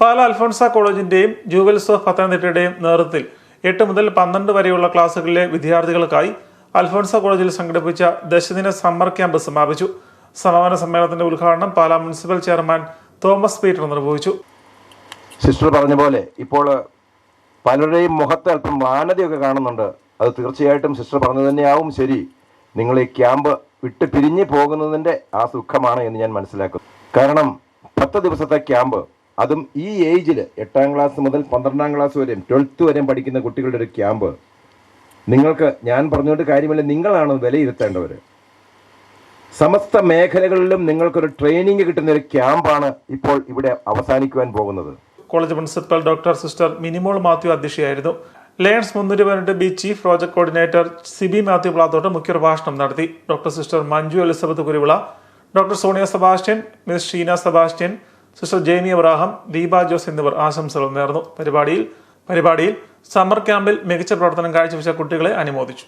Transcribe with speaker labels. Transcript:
Speaker 1: പാല അൽഫോൺസ കോളേജിന്റെയും jewels of പത്തനംതിട്ടയുടെയും നേതൃത്വത്തിൽ എട്ട് മുതൽ പന്ത്രണ്ട് വരെയുള്ള ക്ലാസുകളിലെ വിദ്യാർത്ഥികൾക്കായി അൽഫോൺസ കോളേജിൽ സംഘടിപ്പിച്ച ദശദിന സമ്മർ ക്യാമ്പ് സമാപിച്ചു. സമാപന സമ്മേളനത്തിന്റെ ഉദ്ഘാടനം Pala municipal chairman Thomas Peter നിർവഹിച്ചു.
Speaker 2: സിസ്റ്റർ പറഞ്ഞ പോലെ ഇപ്പോൾ പലരുടെയും മുഖത്ത് അല്പം വാനതയൊക്കെ കാണുന്നുണ്ട്. അത് തീർച്ചയായിട്ടും സിസ്റ്റർ പറഞ്ഞു തന്നെയാവും. ശരി നിങ്ങൾ ഈ ക്യാമ്പ് വിട്ട് പിരിഞ്ഞു പോകുന്നതിന്റെ ആ സുഖമാണ് എന്ന് ഞാൻ മനസ്സിലാക്കുന്നു. കാരണം പത്ത് ദിവസത്തെ ക്യാമ്പ് അതും ഈ ഏജിൽ എട്ടാം ക്ലാസ് മുതൽ പന്ത്രണ്ടാം ക്ലാസ് വരെയും ട്വൽത്ത് വരെയും പഠിക്കുന്ന കുട്ടികളുടെ ഒരു ക്യാമ്പ് നിങ്ങൾക്ക് ഞാൻ പറഞ്ഞുകൊണ്ട് കാര്യമില്ല. നിങ്ങളാണ് വിലയിരുത്തേണ്ടവർ സമസ്ത മേഖലകളിലും നിങ്ങൾക്കൊരു ട്രെയിനിങ് കിട്ടുന്ന ഒരു ക്യാമ്പാണ് ഇപ്പോൾ ഇവിടെ അവസാനിക്കുവാൻ പോകുന്നത്.
Speaker 1: College principal doctor sister Minimol Mathew അധ്യക്ഷയായിരുന്നു. Lions മുന്നൂറ്റി പതിനെട്ട് B chief project coordinator Sibi Mathew Plathottu മുഖ്യപ്രഭാഷണം നടത്തി. Doctor sister Manju Elizabeth Kuruvila. Doctor Sonia Sebastian miss Sheena Sebastian sister Jaimy Abraham Deepa Jose എന്നിവർ ആശംസകൾ നേർന്നു. പരിപാടിയിൽ പരിപാടിയിൽ സമ്മർ ക്യാമ്പിൽ മികച്ച പ്രവർത്തനം കാഴ്ചവെച്ച കുട്ടികളെ അനുമോദിച്ചു.